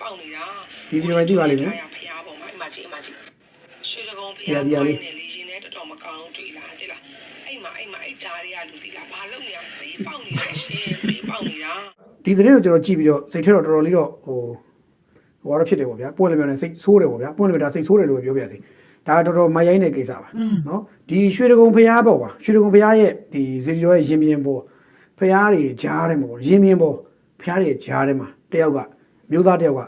ပေါက်နေတာဒီဗီဒီယိုမှာကြည့်ပါလိမ့်မယ်ဖျားပေါ်မှာအမကြီးအမကြီးရွှေတကုံဖဒီျားဟာဒီဟာလေးနဲ့လေရှင်နဲ့တော်တော်မကောင်းတွေ့လားတိလားအဲ့မှာအဲ့မှာအဲ့ကြားတွေကလူတိလားဘာလုပ်နေရလဲပေါက်နေတာရှင်ပြီးပေါက်နေတာဒီသတင်းကိုကျွန်တော်ကြည့်ပြီးတော့စိတ်ထဲတော့တော်တော်လေးတော့ဟိုဟိုကတော့ဖြစ်တယ်ပေါ့ဗျာပွင့်လည်းပြောနေစိတ်ဆိုးတယ်ပေါ့ဗျာပွင့်လည်းပြောတာစိတ်ဆိုးတယ်လို့ပဲပြောပြစီဒါတော်တော်မရိုင်းတဲ့ကိစ္စပါနော်ဒီရွှေတကုံဖျားပေါ့ကွာရွှေတကုံဖျားရဲ့ဒီဇီဒီရောရဲ့ရင်ပြင်ပေါ်ဖျားတွေကြားတယ်ပေါ့ရင်ပြင်ပေါ်ဖျားတွေကြားတယ်မှာတယောက်က မျိုးသားတယောက်က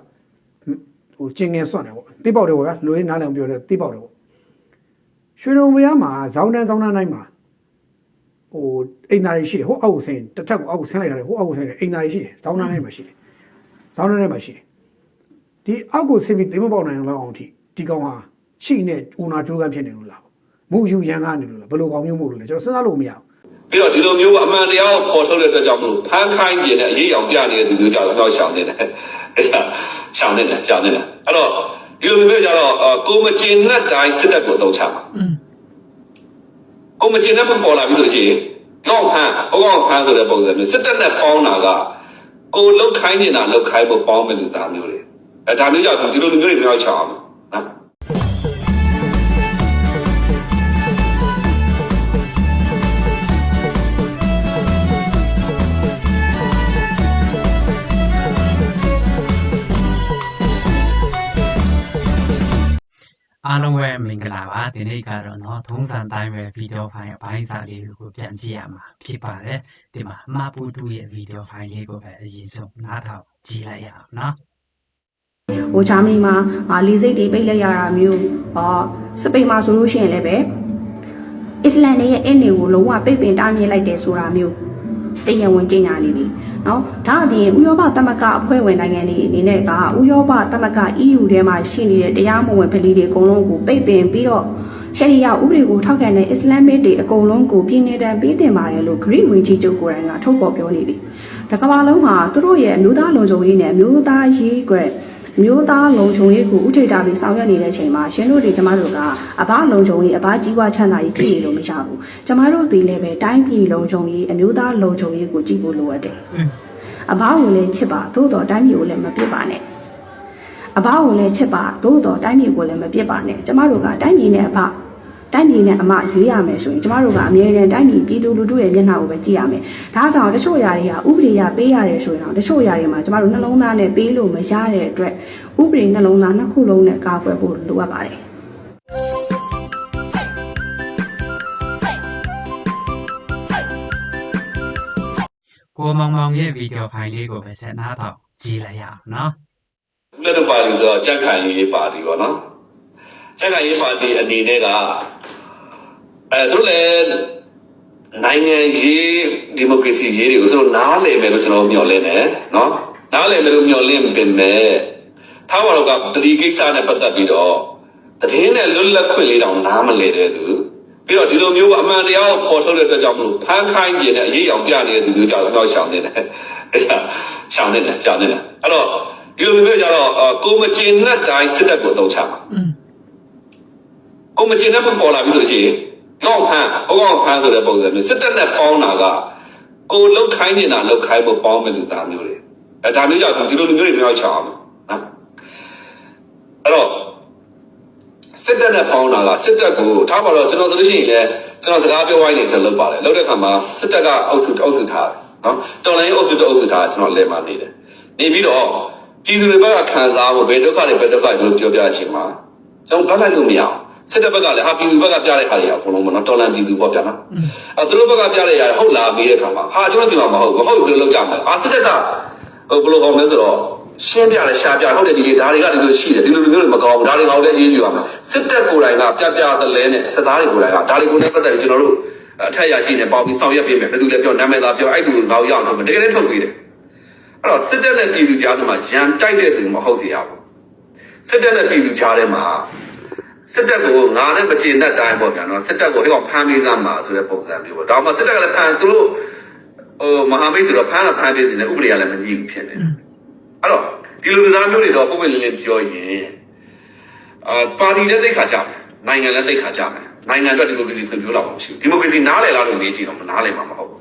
ဟိုကျင်ငင်စွန့်တယ်ပေါ့တိပေါက်တယ်ပေါ့ဗျာလူရင်းနားလည်အောင်ပြောတယ်တိပေါက်တယ်ပေါ့ရွှေတကုံဖျားမှာဇောင်းတန်းဇောင်းတန်းတိုင်းမှာဟိုအိမ်သားတွေရှိတယ်ဟိုအောက်ကိုဆင်းတစ်ထပ်ကိုအောက်ကိုဆင်းလိုက်တာလေဟိုအောက်ကိုဆင်းတယ်အိမ်သားတွေရှိတယ်ဇောင်းနှမ်းထဲမှာရှိတယ်ဇောင်းနှမ်းထဲမှာရှိတယ်ဒီအောက်ကိုဆင်းပြီးသိမပေါက်နိုင်အောင်လောက်အောင်အထိဒီကောင်ဟာရှိနေဦးနာကြိုးကန်းဖြစ်နေလို့လားမူယူရန်ကနေလို့လားဘယ်လိုကောင်မျိုးမို့လို့လဲကျွန်တော်စဉ်းစားလို့မရဘူး ပြီးတော့ဒီလိုမျိုးအမှန်တရားကိုပေါ်ထုတ်တဲ့အတွက်ကြောင့်မလို့ဖမ်းခိုင်းခြင်းနဲ့အရေးအောင်ပြနေတဲ့သူမျိုးကြောင့်တော့ရှောင်နေတယ်အဲ့ဒါရှောင်နေတယ်ရှောင်နေတယ်အဲ့တော့ဒီလိုမျိုးကြတော့အာကိုမကျင်တဲ့တိုင်းစစ်တပ်ကိုအသုံးချမှာကိုမကျင်တဲ့ပုံပေါ်လာပြီဆိုလို့ရှိရင်ကောက်ဖမ်းဟောကောက်ဖမ်းဆိုတဲ့ပုံစံမျိုးစစ်တပ်နဲ့ပေါင်းတာကကိုလုတ်ခိုင်းနေတာလုတ်ခိုင်းဖို့ပေါင်းမဲ့လူစားမျိုးတွေအဲဒါမျိုးကြောင့်ဒီလိုလူမျိုးတွေမရောက်ချအောင်နော် အားလုံးပဲမင်္ဂလာပါဒီနေ့ကတော့เนาะထုံးစံတိုင်းပဲဗီဒီယိုဖိုင်အပိုင်းစာလေးကိုပြန်ကြည့်ရမှာဖြစ်ပါတယ်ဒီမှာအမပူတူရဲ့ဗီဒီယိုဖိုင်လေးကိုပဲအရင်ဆုံးနားထောင်ကြည့်လိုက်ရအောင်เนาะ ဟိုဂျာမနီမှာအာလီစိတ်တွေပိတ်လိုက်ရတာမျိုးအာစပိန်မှာဆိုလို့ရှိရင်လည်းပဲအစ္စလမ်တွေရဲ့အင်းတွေကိုလုံးဝပိတ်ပင်တားမြစ်လိုက်တယ်ဆိုတာမျိုး တရားဝင်ကြေညာနေပြီ။နော်။ဒါအပြင်ဥရောပသမဂ္ဂအဖွဲ့ဝင်နိုင်ငံတွေအနေနဲ့ကဥရောပသမဂ္ဂ EU ထဲမှာရှိနေတဲ့တရားမဝင်ဗလီတွေအကုန်လုံးကိုပိတ်ပင်ပြီးတော့ရှယ်ရီယာဥပဒေကိုထောက်ခံတဲ့အစ္စလာမ်မစ်တွေအကုန်လုံးကိုပြည်내တန်းပေးတင်ပါတယ်လို့ဂရိဝင်ကြီးချုပ်ကိုယ်တိုင်ကထုတ်ပေါ်ပြောနေပြီ။ဒါကမ္ဘာလုံးမှာသူတို့ရဲ့အမျိုးသားလုံခြုံရေးနဲ့အမျိုးသားရေးကွယ် မျိုးသားလုံခြုံရေးကိုဥထိပ်တာပြီးဆောင်ရွက်နေတဲ့အချိန်မှာရှင်တို့တွေကျမတို့ကအဘလုံခြုံရေးအဘကြီးပွားချမ်းသာရေးကြည့်ရလို့မရဘူးကျမတို့ဒီလည်းပဲတိုင်းပြည်လုံခြုံရေးအမျိုးသားလုံခြုံရေးကိုကြည့်ဖို့လိုအပ်တယ်အဘကိုလည်းချစ်ပါသို့တော်တိုင်းပြည်ကိုလည်းမပြစ်ပါနဲ့အဘကိုလည်းချစ်ပါသို့တော်တိုင်းပြည်ကိုလည်းမပြစ်ပါနဲ့ကျမတို့ကတိုင်းပြည်နဲ့အဘ တိုင်းပြည်နဲ့အမရွေးရမယ်ဆိုရင်ကျမတို့ကအမြဲတမ်းတိုင်းပြည်ပြည်သူလူထုရဲ့မျက်နှာကိုပဲကြည့်ရမယ်။ဒါကြောင့်တချို့ຢာတွေကဥပဒေရပေးရတယ်ဆိုရင်တော့တချို့ຢာတွေမှာကျမတို့နှလုံးသားနဲ့ပေးလို့မရတဲ့အတွက်ဥပဒေနှလုံးသားနှစ်ခုလုံးနဲ့ကာကွယ်ဖို့လိုအပ်ပါတယ်။ကိုမောင်မောင်ရဲ့ဗီဒီယိုဖိုင်လေးကိုပဲဆက်နားတော့ကြည့်လိုက်ရအောင်နော်။လက်တော့ပါလို့ဆိုတော့ကြက်ခိုင်ရေးပါတီပေါ့နော်။ကြက်ခိုင်ရေးပါတီအနေနဲ့က အဲသူတို့လည်းနိုင်ငံရေးဒီမိုကရေစီရေးတွေကိုသူတို့နားလည်မယ်လို့ကျွန်တော်မျှော်လင့်တယ်နော်နားလည်မယ်လို့မျှော်လင့်ပင်မဲ့ထားပါတော့ကပလီကိစ္စနဲ့ပတ်သက်ပြီးတော့တည်င်းနဲ့လွတ်လပ်ခွင့်လေးတောင်နားမလည်တဲ့သူပြီးတော့ဒီလိုမျိုးအမှန်တရားကိုပေါ်ထုတ်တဲ့အတွက်ကြောင့်မလို့ဖမ်းခိုင်းခြင်းနဲ့အရေးအောင်ပြနေတဲ့သူမျိုးကြောင့်တော့ရှောင်နေတယ်အဲ့ဒါရှောင်နေတယ်ရှောင်နေတယ်အဲ့တော့ဒီလိုမျိုးကြတော့အာကိုမကျင်တဲ့တိုင်းစစ်တပ်ကိုအသုံးချမှာကိုမကျင်တဲ့ပုံပေါ်လာပြီဆိုလို့ရှိရင် ကောက်ဖမ်းဟောကောက်ဖမ်းဆိုတဲ့ပုံစံမျိုးစစ်တပ်နဲ့ပေါင်းတာကကိုလုတ်ခိုင်းနေတာလုတ်ခိုင်းဖို့ပေါင်းမဲ့လူစားမျိုးတွေအဲဒါမျိုးကြောင့်ဒီလိုလူမျိုးတွေမျိုးချအောင်နော်အဲ့တော့စစ်တပ်နဲ့ပေါင်းတာကစစ်တပ်ကိုထားပါတော့ကျွန်တော်ဆိုလို့ရှိရင်လည်းကျွန်တော်စကားပြောဝိုင်းနေတယ်လုပ်ပါတယ်လုပ်တဲ့အခါမှာစစ်တပ်ကအုပ်စုအုပ်စုထားတယ်နော်တော်လိုင်းအုပ်စုတအုပ်စုထားကျွန်တော်လဲမှာနေတယ်နေပြီးတော့ပြည်သူတွေဘက်ကခံစားဖို့ဘယ်ဒုက္ခတွေဘယ်ဒုက္ခတွေလို့ပြောပြချင်မှာကျွန်တော်ဗတ်လိုက်လို့မရအောင် စစ်တပ်ဘက်ကလည်းဟာပြည်သူဘက်ကပြတဲ့ခါတွေအကုန်လုံးပေါ့နော်တော်လန်ပြည်သူပေါ့ဗျာနော်အဲသူတို့ဘက်ကပြတဲ့ຢာဟုတ်လားပြီးတဲ့ခါမှာဟာကျွန်တော်စီမှာမဟုတ်ဘူးဟုတ်ပြီလို့လုပ်ကြမှာအာစစ်တပ်ကဟိုဘယ်လိုအောင်လဲဆိုတော့ရှင်းပြတယ်ရှာပြဟုတ်တယ်ဒီလေဒါတွေကဒီလိုရှိတယ်ဒီလိုလိုမျိုးတွေမကောင်းဘူးဒါတွေကောင်းတဲ့ရေးပြရမှာစစ်တပ်ကိုယ်တိုင်ကပြပြတလဲနဲ့စစ်သားတွေကိုယ်တိုင်ကဒါတွေကိုလည်းပတ်သက်ပြီးကျွန်တော်တို့အထက်ရရှိနေပေါင်းပြီးဆောင်ရွက်ပေးမယ်ဘယ်သူလဲပြောနာမည်သားပြောအဲ့လူငါ့ရောက်တော့တကယ်လည်းထုတ်ပေးတယ်အဲ့တော့စစ်တပ်နဲ့ပြည်သူကြားထဲမှာရန်တိုက်တဲ့သူမဟုတ်စီရဘူးစစ်တပ်နဲ့ပြည်သူကြားထဲမှာ စစ်တပ်ကိုငါနဲ့မကျေနပ်တိုင်းပေါ့ဗျာနော်စစ်တပ်ကိုဟဲ့ကောင်ဖမ်းပေးစမ်းပါဆိုတဲ့ပုံစံမျိုးပေါ့ဒါမှစစ်တပ်ကလည်းဖမ်းသူတို့ဟိုမဟာမိတ်ဆိုတော့ဖမ်းတာဖမ်းပေးစီနေဥပဒေကလည်းမကြီးဘူးဖြစ်နေတယ်အဲ့တော့ဒီလိုလူသားမျိုးတွေတော့ပုံမှန်လင်းလင်းပြောရင်အာပါတီလည်းသိခါကြမယ်နိုင်ငံလည်းသိခါကြမယ်နိုင်ငံအတွက်ဒီမိုကရေစီဖွံ့ဖြိုးလာမှာမရှိဘူးဒီမိုကရေစီနားလည်လားလို့မေးကြည့်တော့မနားလည်မှာမဟုတ်ဘူး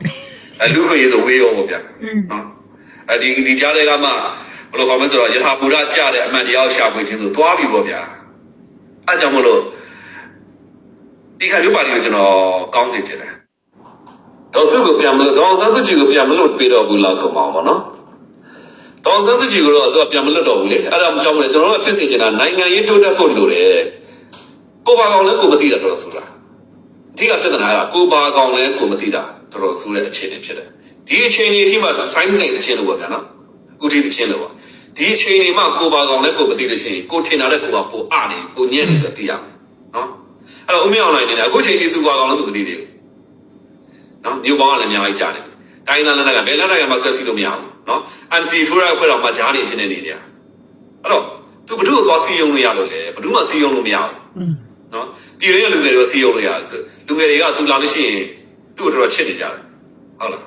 အဲလူ့ခွင့်ရေးဆိုဝေးရောပေါ့ဗျာနော်အဲဒီဒီကြားတွေကမှဘယ်လိုခေါ်မလဲဆိုတော့ယထာဘူရကြတဲ့အမှန်တရားကိုရှာဖွေခြင်းဆိုသွားပြီပေါ့ဗျာ အဲကြောင့်မလို့ဒီခါမျိုးပါတီကိုကျွန်တော်ကောင်းစေချင်တယ်တော့စုကိုပြန်မလို့တော့ဆန်းစုကြည်ကိုပြန်မလို့ပြေတော့ဘူးလောက်ကုန်ပါအောင်ပေါ့နော်တော့ဆန်းစုကြည်ကိုတော့သူကပြန်မလွတ်တော့ဘူးလေအဲ့ဒါကြောင့်မလဲကျွန်တော်တို့ကဖြစ်စေချင်တာနိုင်ငံရေးတိုးတက်ဖို့လိုတယ်ကိုပါကောင်လည်းကိုမသိတာတော့ဆိုတာအဓိကပြဿနာကကိုပါကောင်လည်းကိုမသိတာတော်တော်ဆိုးတဲ့အခြေအနေဖြစ်တယ်ဒီအခြေအနေအထိမှဆိုင်းဆိုင်တဲ့ချင်းလို့ပေါ့ဗျာနော်ဥတီတဲ့ချင်းလို့ပေါ့ ဒီအခြေအနေမှကိုပါကောင်လည်းကိုမသိလို့ရှိရင်ကိုထင်တာတဲ့ကိုကပိုအနေကိုညံ့နေဆိုသိရမယ်နော်အဲ့တော့ဦးမြောင်လိုက်နေတာအခုချိန်ကြီးသူပါကောင်လည်းသူမသိသေးဘူး နော်မြို့ပေါင်းကလည်းအများကြီးကြားတယ်တိုင်းသားလက်နက်ကဘယ်လက်နက်ကမှဆွဲစီလို့မရဘူးနော် MC ထိုးရအဖွဲ့တော်မှာကြားနေဖြစ်နေနေတယ်အဲ့တော့သူဘ누구ကိုသွားစီယုံလို့ရလို့လေဘ누구မှစီယုံလို့မရဘူးနော်ပြည်ရင်းလူငယ်တွေစီယုံလို့ရတယ်လူငယ်တွေကသူလာလို့ရှိရင်သူ့ကိုတော်တော်ချစ်နေကြတယ်ဟုတ်လား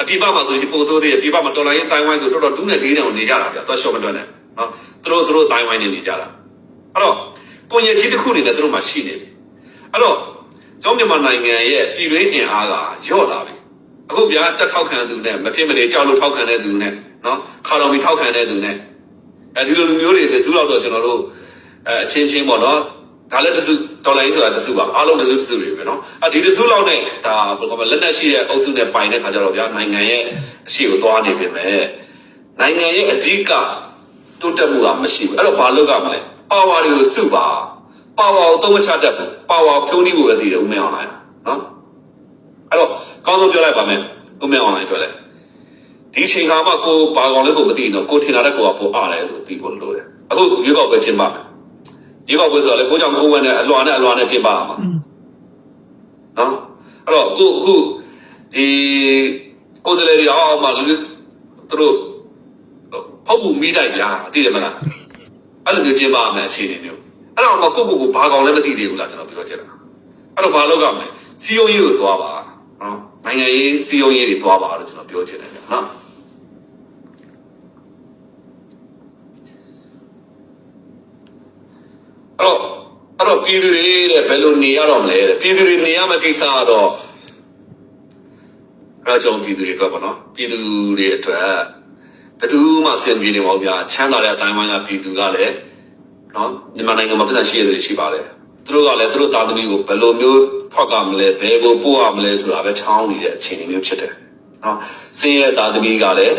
အပြိပမှာဆိုရင်ပိုဆိုးသေးတယ်ပြိပမှာတော်လိုင်းရင်တိုင်းဝိုင်းဆိုတော်တော်ဒူးနဲ့လေးတောင်နေကြတာဗျာသွားရှော့မတွက်နဲ့နော်သူတို့သူတို့တိုင်းဝိုင်းနေနေကြတာအဲ့တော့ကိုညကြီးတစ်ခုနေနဲ့သူတို့မှရှိနေပြီအဲ့တော့ကျောင်းမြန်မာနိုင်ငံရဲ့ပြည်တွင်းအင်အားကယော့လာပြီအခုဗျာတက်ထောက်ခံသူနဲ့မဖြစ်မနေကြောက်လို့ထောက်ခံတဲ့သူနဲ့နော်ခါတော်မီထောက်ခံတဲ့သူနဲ့အဲဒီလိုလူမျိုးတွေစုလောက်တော့ကျွန်တော်တို့အဲအချင်းချင်းပေါ့နော် ဒါလည်းတစုတော်လိုင်းဆိုတာတစုပါအားလုံးတစုတစုတွေပဲနော်အဲဒီတစုလောက်နဲ့ဒါဘယ်လိုခေါ်မလဲလက်နက်ရှိတဲ့အုပ်စုနဲ့ပိုင်တဲ့ခါကျတော့ဗျာနိုင်ငံရဲ့အရှိကိုသွားနေပြီမဲ့နိုင်ငံရဲ့အဓိကတိုးတက်မှုကမရှိဘူးအဲ့တော့ဘာလုပ်ရမလဲပါဝါတွေကိုစုပါပါဝါကိုသုံးမချတတ်ဘူးပါဝါကိုဖြိုးနှီးဖို့ပဲတည်တယ်ဦးမင်းအောင်လိုင်းနော်အဲ့တော့ကောင်းဆုံးပြောလိုက်ပါမယ်ဦးမင်းအောင်လိုင်းပြောလဲဒီချိန်ခါမှကိုပါကောင်လည်းကိုမသိတော့ကိုထင်တာတဲ့ကိုကပိုအားတယ်လို့သိဖို့လိုတယ်အခုရွေးကောက်ပွဲကျင်းပမယ် ရွေးကောက်ပွဲဆိုတော့လေကိုကြောင့်ကိုဝန်းနဲ့အလွာနဲ့အလွာနဲ့ကျင်းပရမှာနော်အဲ့တော့အခုအခုဒီကိုယ်စလေတွေအောက်မှာလူသူတို့ဖောက်မှုမိတိုက်ဗျာသိတယ်မလားအဲ့လိုမျိုးကျင်းပရမယ်အခြေအနေမျိုးအဲ့တော့မကိုကိုကိုဘာကောင်လည်းမသိသေးဘူးလားကျွန်တော်ပြောချင်တာအဲ့တော့ဘာလုပ်ရမလဲစီယုံရေးကိုသွားပါနော်နိုင်ငံရေးစီယုံရေးတွေသွားပါလို့ကျွန်တော်ပြောချင်တယ်ဗျနော်အဲ့ တော့အဲ့တော့ပြည်သူတွေတဲ့ဘယ်လိုနေရတော့မလဲတဲ့ပြည်သူတွေနေရမယ့်ကိစ္စကတော့အဲ့တော့ကျွန်တော်ပြည်သူတွေအတွက်ပါနော်ပြည်သူတွေအတွက်ဘယ်သူမှအဆင်ပြေနေမဟုတ်ဗျာချမ်းသာတဲ့အတိုင်းဝိုင်းကပြည်သူကလည်းနော်မြန်မာနိုင်ငံမှာပြည်သက်ရှိရတဲ့ရှိပါတယ်သူတို့ကလည်းသူတို့သားသမီးကိုဘယ်လိုမျိုးဖောက်ကမလဲဘယ်ကိုပို့ရမလဲဆိုတာပဲချောင်းနေတဲ့အခြေအနေမျိုးဖြစ်တယ်နော်စင်းရဲ့သားသမီးကလည်း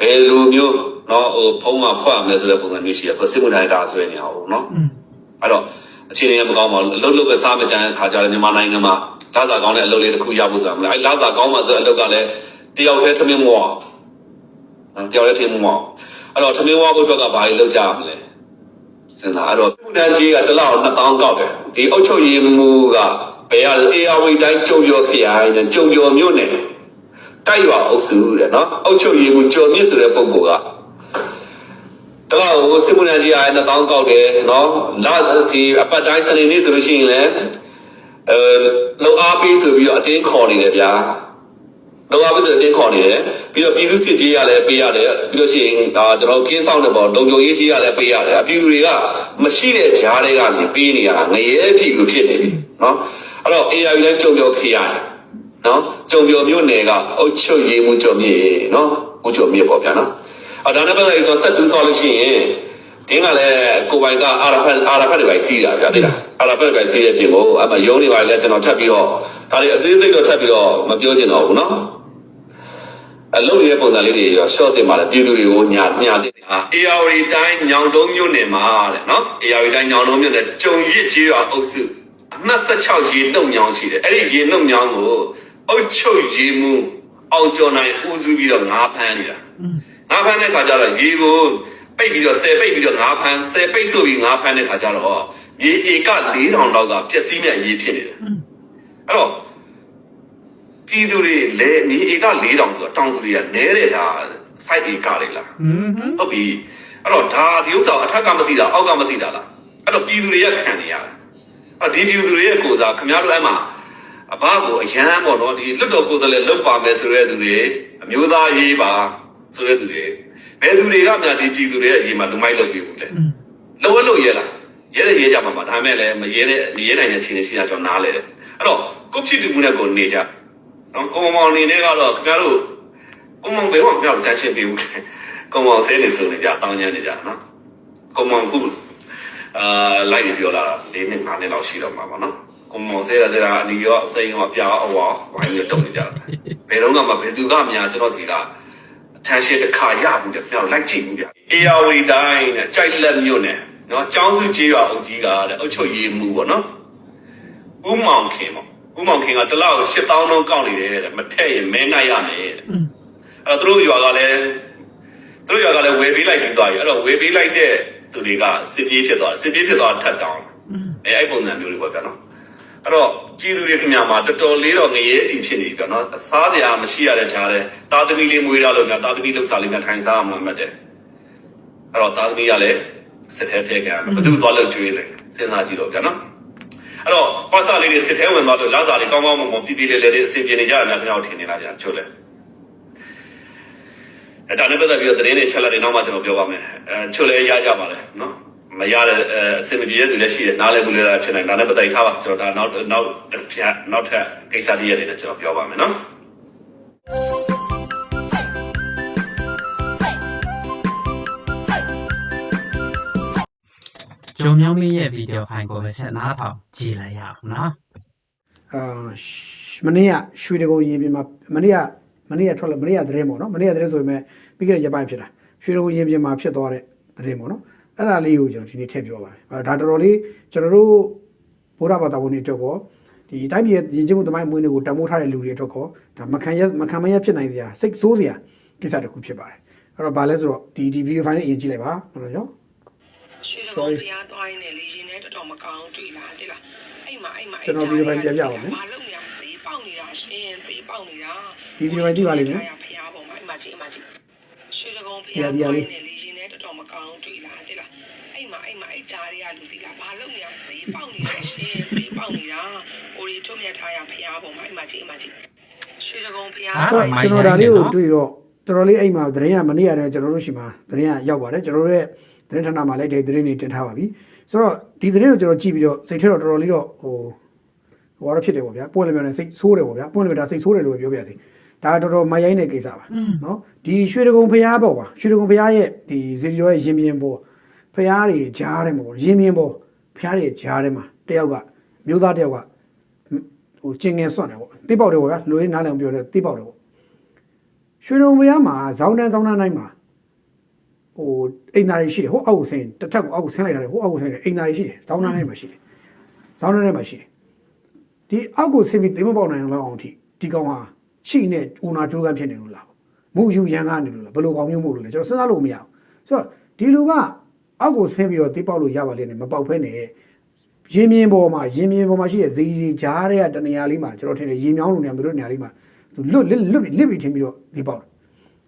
ဘယ်လိုမျိုး နော်ဟိုဖုံးမှာဖွက်ရမလဲဆိုတဲ့ပုံစံမျိုးရှိရပေါ့စစ်မှုထမ်းတာဆိုရင်နေအောင်နော်အဲ့တော့အခြေအနေကမကောင်းပါဘူးအလုပ်လုပ်ပဲစားမကြမ်းခါကြတယ်မြန်မာနိုင်ငံမှာလာစာကောင်းတဲ့အလုပ်လေးတစ်ခုရဖို့ဆိုတာမလားအဲ့လာစာကောင်းမှဆိုတဲ့အလုပ်ကလည်းတယောက်တည်းထမင်းမဝအောင်နော်တယောက်တည်းထမင်းမဝအောင်အဲ့တော့ထမင်းဝဖို့အတွက်ကဘာကြီးလုပ်ကြရမလဲစဉ်းစားအဲ့တော့ပူတန်ကြီးကတစ်လောက်2000ကောက်တယ်ဒီအုတ်ချုပ်ရည်မူကဘယ်ရအေယာဝီတိုင်းကြုံကျော်ခရိုင်နဲ့ကြုံကျော်မြို့နယ်တိုက်ရွာအုပ်စုတဲ့နော်အုတ်ချုပ်ရည်မူကျော်မြင့်ဆိုတဲ့ပုံက တလောက်ကိုစစ်မှုထမ်းကြီးအား2000ကောက်တယ်နော်လာစီအပတ်တိုင်းစနေနေ့ဆိုလို့ရှိရင်လည်းအဲလုံအားပေးဆိုပြီးတော့အတင်းခေါ်နေတယ်ဗျာတော့အပစ်စတင်ခေါ်နေတယ်ပြီးတော့ပြည်သူစစ်ကြီးကလည်းပေးရတယ်ပြီးလို့ရှိရင်ဒါကျွန်တော်ကင်းဆောင်တဲ့ပေါ်လုံခြုံရေးကြီးကလည်းပေးရတယ်အပြည်သူတွေကမရှိတဲ့ဂျားတွေကနေပေးနေရတာငရဲဖြစ်ကိုဖြစ်နေပြီနော်အဲ့တော့ AI လည်းကြုံကြောခရိုင်နော်ကြုံပြောမျိုးနယ်ကအုတ်ချုပ်ရေးမှုကြုံမြေနော်ဦးကြုံမြေပေါ့ဗျာနော် အဲ့ဒါနဲ့ပတ်သက်ပြီးဆိုဆက်တူးဆော်လို့ရှိရင်ဒီကလည်းကိုပိုင်ကအာရဖတ်အာရဖတ်တွေပဲစီးတာဗျာတိလားအာရဖတ်တွေပဲစီးတဲ့ပြင်ကိုအဲ့မှာယုံနေပါလေကျွန်တော်ထပ်ပြီးတော့ဒါတွေအသေးစိတ်တော့ထပ်ပြီးတော့မပြောချင်တော့ဘူးနော်အလုပ်ရဲ့ပုံစံလေးတွေရော short တင်ပါလေပြည်သူတွေကိုညာညာတင်တာ ARD တိုင်းညောင်တုံးမြို့နယ်မှာတဲ့နော် ARD တိုင်းညောင်တုံးမြို့နယ်ကြုံရစ်ကြီးရွာအုပ်စုအမှတ်16ရေနှုတ်ညောင်းရှိတယ်အဲ့ဒီရေနှုတ်ညောင်းကိုအုတ်ချုပ်ရေမှုအောင်ကျော်နိုင်ဦးစုပြီးတော့ငါးဖမ်းနေတာ ငါးဖမ်းတဲ့ခါကျတော့ရေကိုပိတ်ပြီးတော့ဆယ်ပိတ်ပြီးတော့ငါးဖမ်းဆယ်ပိတ်ဆိုပြီးငါးဖမ်းတဲ့ခါကျတော့ရေဧက4000လောက်ကပျက်စီးမဲ့ရေဖြစ်နေတယ်အဲ့တော့ပြည်သူတွေလည်းမြေဧက4000ဆိုတော့တောင်သူတွေကနဲတဲ့ဒါ site ဧကတွေလားဟုတ်ပြီအဲ့တော့ဒါဒီဥစ္စာကိုအထက်ကမသိတာအောက်ကမသိတာလားအဲ့တော့ပြည်သူတွေရခံနေရတယ်အဲ့ဒီပြည်သူတွေရဲ့ကိုယ်စားခင်ဗျားတို့အဲ့မှာအဘကိုအရန်ပေါ့နော်ဒီလွတ်တော်ကိုယ်စားလှယ်လုတ်ပါမယ်ဆိုတဲ့သူတွေအမျိုးသားရေးပါ ဆိုတဲ့သူတွေဘယ်သူတွေကများဒီပြည်သူတွေရဲ့အရေးမှာလူမိုက်လုပ်ပြီးဘူးလဲလုံးဝလို့ရဲလားရဲတယ်ရဲကြမှာပါဒါပေမဲ့လည်းမရဲတဲ့မရဲနိုင်တဲ့အခြေအနေရှိတာကျွန်တော်နားလဲတယ်အဲ့တော့ကိုဖြစ်တည်မှုနဲ့ကိုနေကြနော်ကိုမောင်မောင်အနေနဲ့ကတော့ခင်ဗျားတို့ကိုမောင်ဘယ်မှာခင်ဗျားတို့တန်းရှင်းပေးဘူးလဲကုံမောင်ဆဲနေစုံနေကြတောင်းညမ်းနေကြနော်ကုံမောင်ခုအာလိုက်ပြီးပြောလာတာ၄နှစ်၅နှစ်လောက်ရှိတော့မှာပါနော်ကုံမောင်ဆဲရဆဲတာအနီရောအစိမ်းရောအပြာအဝါဝိုင်းပြီးတုံနေကြတာဘယ်တော့မှဘယ်သူကများကျွန်တော်စီက attention တစ်ခါရဘူးတဲ့ပြောင်းလိုက်ကြည့်ဘူးဗျ။ ARW တိုင်းနဲ့ကြိုက်လက်မြို့နဲ့နော်ကျောင်းစုကြီးရွာအုပ်ကြီးကတဲ့အုပ်ချုပ်ရေးမှုပေါ့နော်။ဦးမောင်ခင်ပေါ့။ဦးမောင်ခင်ကတစ်လောက်8000လုံးကောက်နေတယ်တဲ့မထက်ရင်မဲနိုင်ရမယ်တဲ့။အဲ့တော့သူတို့ရွာကလည်းသူတို့ရွာကလည်းဝယ်ပေးလိုက်ပြီးသွားပြီ။အဲ့တော့ဝယ်ပေးလိုက်တဲ့သူတွေကစစ်ပြေးဖြစ်သွားစစ်ပြေးဖြစ်သွားထပ်တောင်း။အဲအဲ့ပုံစံမျိုးတွေပေါ့ဗျာနော်။ အဲ့တော့ပြည်သူတွေခင်ဗျာမှာတော်တော်လေးတော့ငရဲအီဖြစ်နေပြီနော်။စားစရာမရှိရတဲ့ခြားတဲ့တာသမီလေးမွေးရလို့များတာသမီလှုပ်စားလေးများထိုင်စားမှမှတ်တယ်။အဲ့တော့တာသမီကလည်းစစ်ထဲထဲခံရမယ်။ဘယ်သူသွားလို့ကျွေးလဲစဉ်းစားကြည့်တော့ဗျာနော်။အဲ့တော့ပတ်စာလေးတွေစစ်ထဲဝင်သွားလို့လာစာလေးကောင်းကောင်းမွန်မွန်ပြပြလေးလေးအစီအပြေနေကြရများကျွန်တော်ထင်နေတာဗျာချို့လဲ။အဲ့ဒါနဲ့ပတ်သက်ပြီးတော့သတင်းတွေချက်လက်တွေနောက်မှကျွန်တော်ပြောပါမယ်။အဲချို့လဲရကြပါလေနော်။ မရတဲ့အဲအစင်မပြေတဲ့သူလည်းရှိတယ်နားလည်းဘူးလည်းဖြစ်နိုင်ဒါနဲ့ပတ်သက်ထားပါကျွန်တော်ဒါနောက်နောက်တစ်ပြနောက်ထပ်ကိစ္စတွေရတယ်ကျွန်တော်ပြောပါမယ်နော်ဂျုံမြောင်းမင်းရဲ့ဗီဒီယိုဖိုင်ကိုပဲဆက်နားထောင်ကြည့်လိုက်ရအောင်နော်အာမနေ့ကရွှေတကုံရင်ပြင်မှာမနေ့ကမနေ့ကထွက်လာမနေ့ကသတင်းပေါ့နော်မနေ့ကသတင်းဆိုပေမဲ့ပြီးခဲ့တဲ့ရက်ပိုင်းဖြစ်တာရွှေတကုံရင်ပြင်မှာဖြစ်သွားတဲ့သတင်းပေါ့နော် အဲ့ဒါလေးကိုကျွန်တော်ဒီနေ့ထည့်ပြောပါမယ်အဲဒါတော်တော်လေးကျွန်တော်တို့ဘုရားဘာသာဝင်တွေအတွက်ကောဒီတိုင်းပြည်ရဲ့ယဉ်ကျေးမှုသမိုင်းမွေးတွေကိုတံမိုးထားတဲ့လူတွေအတွက်ကောဒါမခံရမခံမရဖြစ်နိုင်စရာစိတ်ဆိုးစရာကိစ္စတစ်ခုဖြစ်ပါတယ်အဲ့တော့ဘာလဲဆိုတော့ဒီဒီဗီဒီယိုဖိုင်လေးအရင်ကြည့်လိုက်ပါနော်နော်ရွှေတကုံ Sorry ဖျားသွားရင်းနဲ့လေရင်နဲ့တော်တော်မကောင်းတွေ့လားတိလားအဲ့မှာအဲ့မှာကျွန်တော်ဗီဒီယိုဖိုင်ပြပြပါမယ်ဘာလုပ်နေရသေးပေါက်နေတာရှင်သေးပေါက်နေတာဒီဗီဒီယိုဖိုင်ကြည့်ပါလိမ့်မယ်ဖျားပေါ်မှာအဲ့မှာကြည့်အဲ့မှာကြည့်ရွှေတကုံဖဒီျားဟာဒီဟာသွားရလေးင်းနဲ့ ကြားတွေကလူတိလားဘာလုပ်နေရသေးပေါက်နေတာရှင်သေးပေါက်နေတာကိုရီထွတ်မြတ်ထားရဖျားပေါ်မှာအဲ့မှာကြည့်အဲ့မှာကြည့်ရွှေတကုံဖျားဟာဆိုမိုတော့င်ကျွန်တော်ဒါရိုလေးင်းနေကိုနော်တွေ့တော့တော်တော်လေးအိမ်မှာသတင်းကမနေ့ရတယ်ကျွန်တော်တို့ရှိမှာသတင်းကရောက်ပါတယ်ကျွန်တော်တို့ရဲ့သတင်းဌာနမှာလည်းဒီသတင်းတွေတင်ထားပါပြီဆိုတော့ဒီသတင်းကိုကျွန်တော်ကြည့်ပြီးတော့စိတ်ထဲတော့တော်တော်လေးတော့ဟိုဟိုကတော့ဖြစ်တယ်ပေါ့ဗျာပွင့်လည်းပြောနေစိတ်ဆိုးတယ်ပေါ့ဗျာပွင့်လည်းဒါစိတ်ဆိုးတယ်လို့ပြောပြရစီဒါတော်တော်မရိုင်းတဲ့ကိစ္စပါနော်ဒီရွှေတကုံဖျားပေါ့ပါရွှေတကုံဖျားရဲ့ဒီဇီရီရောရဲ့ရင်ပြင်းပေါ် ဖျားတွေကြားထဲမှာပေါ့ရင်ပြင်းပေါ်ဖျားတွေကြားထဲမှာတယောက်ကမျိုးသားတယောက်ကဟိုကျင်ငယ်စွန့်တယ်ပေါ့တိပေါက်တယ်ပေါ့ဗျာလူလေးနားလည်အောင်ပြောတယ်တိပေါက်တယ်ပေါ့ရွှေတုံဘုရားမှာဇောင်းတန်းဇောင်းတန်းတိုင်းမှာဟိုအိမ်သားတွေရှိတယ်ဟိုအောက်ကိုဆင်းတစ်ထပ်ကိုအောက်ကိုဆင်းလိုက်တာလေဟိုအောက်ကိုဆင်းတယ်အိမ်သားတွေရှိတယ်ဇောင်းတန်းတိုင်းမှာရှိတယ်ဇောင်းတန်းတိုင်းမှာရှိတယ်ဒီအောက်ကိုဆင်းပြီးသိမပေါက်နိုင်အောင်လောက်အောင်အထိဒီကောင်ဟာချိနဲ့ဦးနာကြိုးကန်းဖြစ်နေလို့လားမူယူရန်ကနေလို့လားဘယ်လိုကောင်မျိုးမို့လို့လဲကျွန်တော်စဉ်းစားလို့မရအောင်ဆိုတော့ဒီလူက အောက်ကိုဆင်းပြီးတော့သိပေါက်လို့ရပါလိမ့်မယ်မပေါက်ဖဲနဲ့ရင်မြင်ပေါ်မှာရင်မြင်ပေါ်မှာရှိတဲ့ဇီဒီကြားတဲ့ကတနေရာလေးမှာကျွန်တော်ထင်တယ်ရင်မြောင်းလိုနေရာမျိုးနေရာလေးမှာသူလွတ်လွတ်လွတ်ပြီးလစ်ပြီးထင်ပြီးတော့သိပေါက်တယ်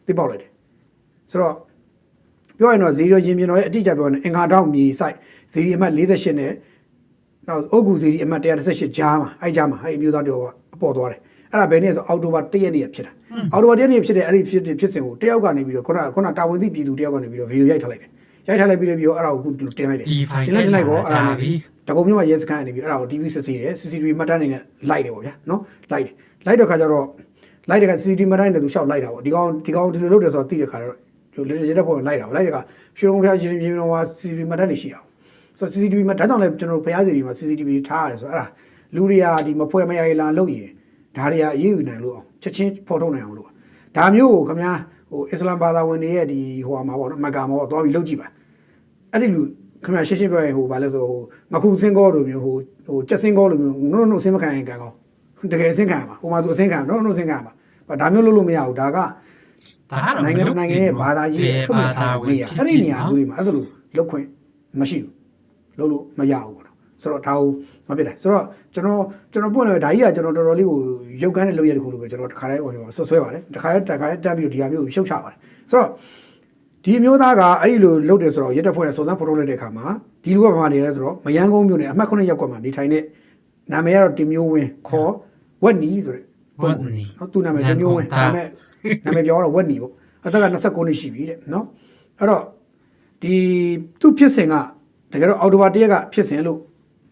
သိပေါက်လိုက်တယ်ဆိုတော့ပြောရင်တော့0ရင်ပြင်တော်ရဲ့အတိအကျပြောရင်အင်္ဂါတောက်မြေဆိုင်ဇီဒီအမှတ်48နဲ့နောက်အုတ်ကူဇီဒီအမှတ်138ကြားမှာအဲ့ကြားမှာအဲ့အမျိုးသားတော်ကအပေါ်သွားတယ်အဲ့ဒါဘယ်နေ့ဆိုအောက်တိုဘာ1ရက်နေ့ဖြစ်တာအောက်တိုဘာ1ရက်နေ့ဖြစ်တဲ့အဲ့ဒီဖြစ်ဖြစ်စဉ်ကိုတယောက်ကနေပြီးတော့ခုနကခုနတာဝန်သိပြည်သူတယောက်ကနေပြီးတော့ဗီဒီယိုရိုက်ထားလိုက်တယ် ရိုက်ထားလိုက်ပြီးတော့ပြီးတော့အဲ့ဒါကိုအခုတင်လိုက်တယ်ဒီဖိုင်တင်လိုက်တင်လိုက်ကောအဲ့ဒါကြာနဲ့ပြီတကုံမျိုးမှာရဲစခန်းနေပြီးအဲ့ဒါကို TV စစ်ဆေးတယ် CCTV မှတ်တမ်းနေနဲ့လိုက်တယ်ပေါ့ဗျာနော်လိုက်တယ်လိုက်တဲ့ခါကျတော့လိုက်တဲ့ခါ CCTV မှတ်တမ်းနေသူရှောက်လိုက်တာပေါ့ဒီကောင်ဒီကောင်ဒီလိုလုပ်တယ်ဆိုတော့သိတဲ့ခါတော့ဒီလိုရဲတဲ့ပုံလိုက်တာပေါ့လိုက်တဲ့ခါရွှေလုံးဖျားရင်ရင်တော့ CCTV မှတ်တမ်းနေရှိအောင်ဆိုတော့ CCTV မှတ်ဒါကြောင့်လည်းကျွန်တော်တို့ဖျားစီဒီမှာ CCTV ထားရတယ်ဆိုတော့အဲ့ဒါလူတွေကဒီမဖွဲမရရလာလုပ်ရင်ဒါတွေကအေးအေးနိုင်လို့အောင်ချက်ချင်းဖော်ထုတ်နိုင်အောင်လို့ဒါမျိုးကိုခင်ဗျာ ဟိုအစ္စလာမ်ဘာသာဝင်တွေရဲ့ဒီဟိုဟာမှာပေါ့နော်မက္ကာမှာပေါ့သွားပြီးလုပ်ကြည့်ပါအဲ့ဒီလူခင်ဗျာရှင်းရှင်းပြောရင်ဟိုဗာလဲဆိုဟိုငခုစင်းကောလိုမျိုးဟိုဟိုချက်စင်းကောလိုမျိုးနုံနုံစင်းမခံရင်ကံကောတကယ်အစင်းခံရမှာဟိုမှာဆိုအစင်းခံနုံနုံစင်းခံရမှာဒါမျိုးလုပ်လို့မရဘူးဒါကဒါကတော့နိုင်ငံတစ်နိုင်ငံရဲ့ဘာသာရေးအထွတ်မြတ်ထားဝင်ရအဲ့ဒီနေရာမျိုးတွေမှာအဲ့ဒါလိုလုတ်ခွင့်မရှိဘူးလုပ်လို့မရဘူးပေါ့နော် ဆိုတော့ဒါကိုမဖြစ်တယ်ဆိုတော့ကျွန်တော်ကျွန်တော်ပွင့်လဲဒါကြီးကကျွန်တော်တော်တော်လေးကိုရုပ်ကန်းတဲ့လုပ်ရတဲ့ခုလိုပဲကျွန်တော်တခါတည်းဟိုဆွဆွဲပါတယ်တခါတည်းတခါတည်းတက်ပြီးတော့ဒီဟာမျိုးကိုရှုပ်ချပါတယ်ဆိုတော့ဒီအမျိုးသားကအဲ့ဒီလိုလုပ်တယ်ဆိုတော့ရက်တက်ဖွဲ့စုံစမ်းဖော်ထုတ်လိုက်တဲ့အခါမှာဒီလူကဘာမှနေလဲဆိုတော့မယန်းကုန်းမြို့နယ်အမှတ်9ရပ်ကွက်မှာနေထိုင်တဲ့နာမည်ကတော့တင်မျိုးဝင်းခေါ်ဝက်နီဆိုတဲ့ပုဂ္ဂိုလ်နော်သူနာမည်တင်မျိုးဝင်းဒါပေမဲ့နာမည်ပြောတော့ဝက်နီပေါ့အသက်က29နှစ်ရှိပြီတဲ့နော်အဲ့တော့ဒီသူ့ဖြစ်စဉ်ကတကယ်တော့အော်တိုဘာတရက်ကဖြစ်စဉ်လို့